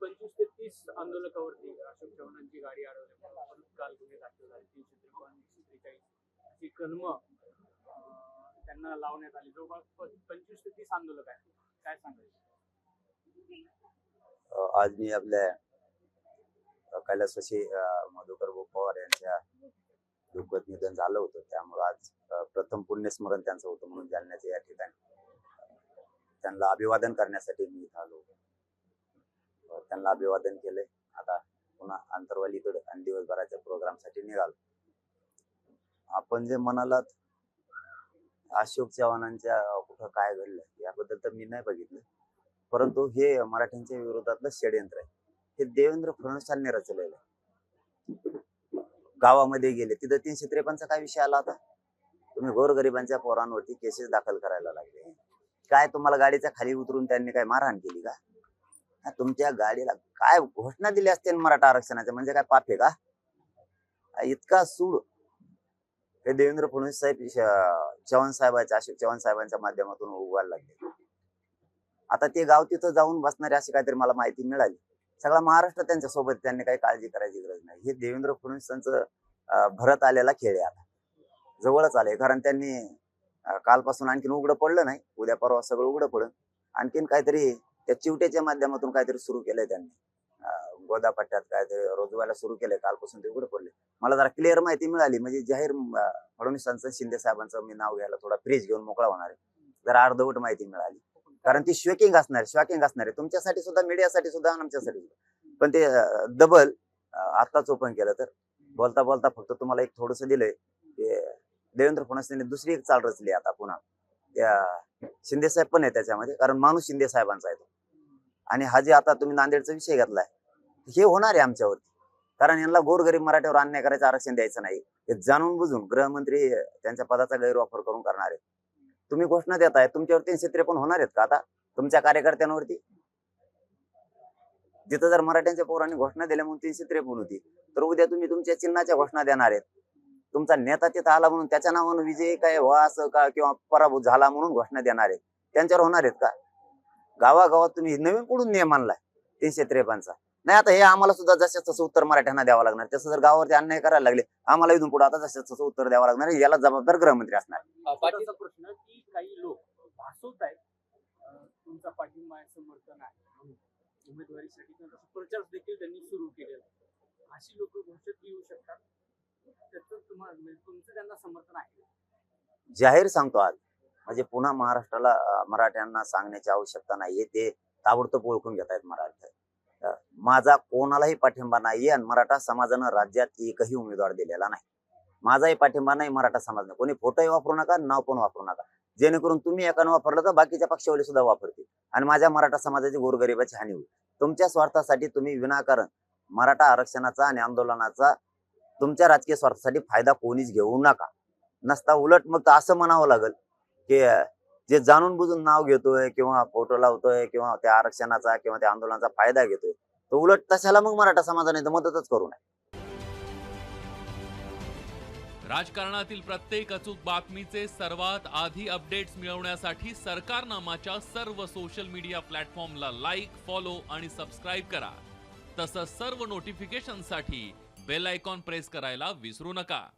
पंचवीस ते तीस आंदोलकावरती अशोक चव्हाणांची गाडी अडवल्यामुळे काल गुन्हे दाखल झाले. तीनशे त्रेपन्न एकशे त्रेचाळीस अशी कलम त्यांना लावण्यात आली. जवळपास प- पंचवीस ते तीस आंदोलक आहेत. काय सांगायचं आज मी आपल्या अ, मधुकर पवार यांच्या दुःखद निधन झालं होतं. त्यामुळे आज प्रथम पुण्यस्मरण त्यांचं होतं म्हणून जालन्याच्या या ठिकाणी. त्यांना अभिवादन करण्यासाठी मी इथं आलो होतो. त्यांना अभिवादन केलंय. आता पुन्हा आंतरवालीकडे आणि दिवसभराच्या प्रोग्रामसाठी निघालो. आपण जे म्हणालात अशोक चव्हाणांच्या कुठं काय घडलं याबद्दल तर मी नाही बघितलं. परंतु हे मराठ्यांच्या विरोधातलं षडयंत्र आहे. हे देवेंद्र फडणवीसांनी रचलेलं आहे. गावामध्ये गेले तिथं तीनशे त्रेपन्नचा काय विषय आला होता? तुम्ही गोरगरिबांच्या पोरांवरती केसेस दाखल करायला लागले. काय तुम्हाला गाडीच्या खाली उतरून त्यांनी काय मारहाण केली का? तुमच्या गाडीला काय घोषणा दिली असते मराठा आरक्षणाच्या म्हणजे काय पाप आहे का? इतका सूड. हे देवेंद्र फडणवीस साहेब चव्हाण साहेबांच्या अशोक चव्हाण साहेबांच्या माध्यमातून उभायला लागले. आता ते गाव तिथं जाऊन बसणारे अशी काहीतरी मला माहिती मिळाली. सगळा महाराष्ट्र त्यांच्यासोबत त्यांनी काही काळजी करायची गरज नाही. हे देवेंद्र फडणवीसांचं भरत आलेला खेळ आहे आता. जवळच आले कारण त्यांनी कालपासून आणखीन उघडं पडलं नाही. उद्या परवा सगळं उघडं पडलं. आणखीन काहीतरी त्या चिवट्याच्या माध्यमातून काहीतरी सुरू केलंय त्यांनी. गोदापट्ट्यात काहीतरी रोजवायला सुरू केलंय कालपासून ते उघडं पडले मला जरा क्लिअर माहिती मिळाली म्हणजे जाहीर फडणवीसांचं शिंदे साहेबांचं मी नाव घ्यायला थोडा फ्रीज घेऊन मोकळा होणार आहे. जरा अर्धवट माहिती मिळाली. कारण ती शॉकिंग असणार शॉकिंग असणार आहे. तुमच्यासाठी सुद्धा मीडियासाठी सुद्धा आमच्यासाठी सुद्धा. पण ते डबल आत्ताच ओपन केलं तर. बोलता बोलता फक्त तुम्हाला एक थोडस दिलंय ते देवेंद्र फडणवीस दुसरी एक चाल रचली आता पुन्हा. त्या शिंदे साहेब पण आहे त्याच्यामध्ये कारण माणूस शिंदे साहेबांचा आहे तो. आणि हा जे आता तुम्ही नांदेडचा विषय घेतलाय हे होणार आहे आमच्यावरती. कारण यांना गोरगरीब मराठ्यावर अन्याय करायचं आरक्षण द्यायचं नाही. हे जाणून बुजून गृहमंत्री त्यांच्या पदाचा गैरवापर करून करणार आहेत. तुम्ही घोषणा देताय तुमच्यावर तीनशे पण होणार आहेत का आता? तुमच्या कार्यकर्त्यांवरती? जिथं जर मराठ्यांच्या पोरांनी घोषणा दिल्या म्हणून तीनशे त्रेपन्न होती तर उद्या तुम्ही तुमच्या चिन्हाच्या घोषणा देणार आहेत. तुमचा नेता तिथं आला म्हणून त्याच्या नावानं विजय काय व्हा असं का किंवा पराभूत झाला म्हणून घोषणा देणार आहेत? त्यांच्यावर होणार आहेत का? गावागावात तुम्ही नवीन कुठून नियम आणलाय? तीनशे त्रेपन्नचा. नाही आता हे आम्हाला सुद्धा जसं तसं उत्तर मराठ्यांना द्यावं लागणार. तसं जर गावावरती अन्याय करायला लागले आम्हाला इथून पुढे आता जसं तसं उत्तर द्यावं लागणार याला जबाबदार गृहमंत्री असणार. छोटासा प्रश्न की काही लोक भासवत आहेत. तुमचा पाठिंबा समर्थन आहे. उमेदवारीसाठी प्रचार देखील त्यांनी सुरू केलेला आहे. अशी लोक घोषित येऊ शकतात? त्याचं तुम्हाला म्हणजे तुमचं त्यांना समर्थन आहे. जाहीर सांगतो आज म्हणजे पुन्हा महाराष्ट्राला मराठ्यांना सांगण्याची आवश्यकता नाहीये. ते ताबडतोब ओळखून घेत आहेत मराठा. माझा कोणालाही पाठिंबा नाहीये आणि मराठा समाजानं राज्यात एकही उमेदवार दिलेला नाही. माझाही पाठिंबा नाही मराठा समाजानं. कोणी फोटोही वापरू नका नाव पण वापरू नका. जेणेकरून तुम्ही एकानं वापरलं तर बाकीच्या पक्षावले सुद्धा वापरतील. आणि माझ्या मराठा समाजाची गोरगरिबाची हानी होईल. तुमच्या स्वार्थासाठी तुम्ही विनाकारण मराठा आरक्षणाचा आणि आंदोलनाचा तुमच्या राजकीय स्वार्थासाठी फायदा कोणीच घेऊ नका. नसता उलट मग असं म्हणावं लागेल की जे जाणून बुजून नाव घेतोय किंवा फोटो लावतोय किंवा त्या आरक्षणाचा किंवा त्या आंदोलनाचा फायदा घेतोय तो उलट तशाला मग मराठा समाजाने तर मदतच करू नये. राजकारणातील प्रत्येक अचूक बातमीचे सर्वात आधी अपडेट्स मिळवण्यासाठी सरकारनामाच्या सर्व सोशल मीडिया प्लॅटफॉर्मला लाईक फॉलो आणि सबस्क्राईब करा. तसंच सर्व नोटिफिकेशनसाठी बेल आयकॉन प्रेस करायला विसरू नका.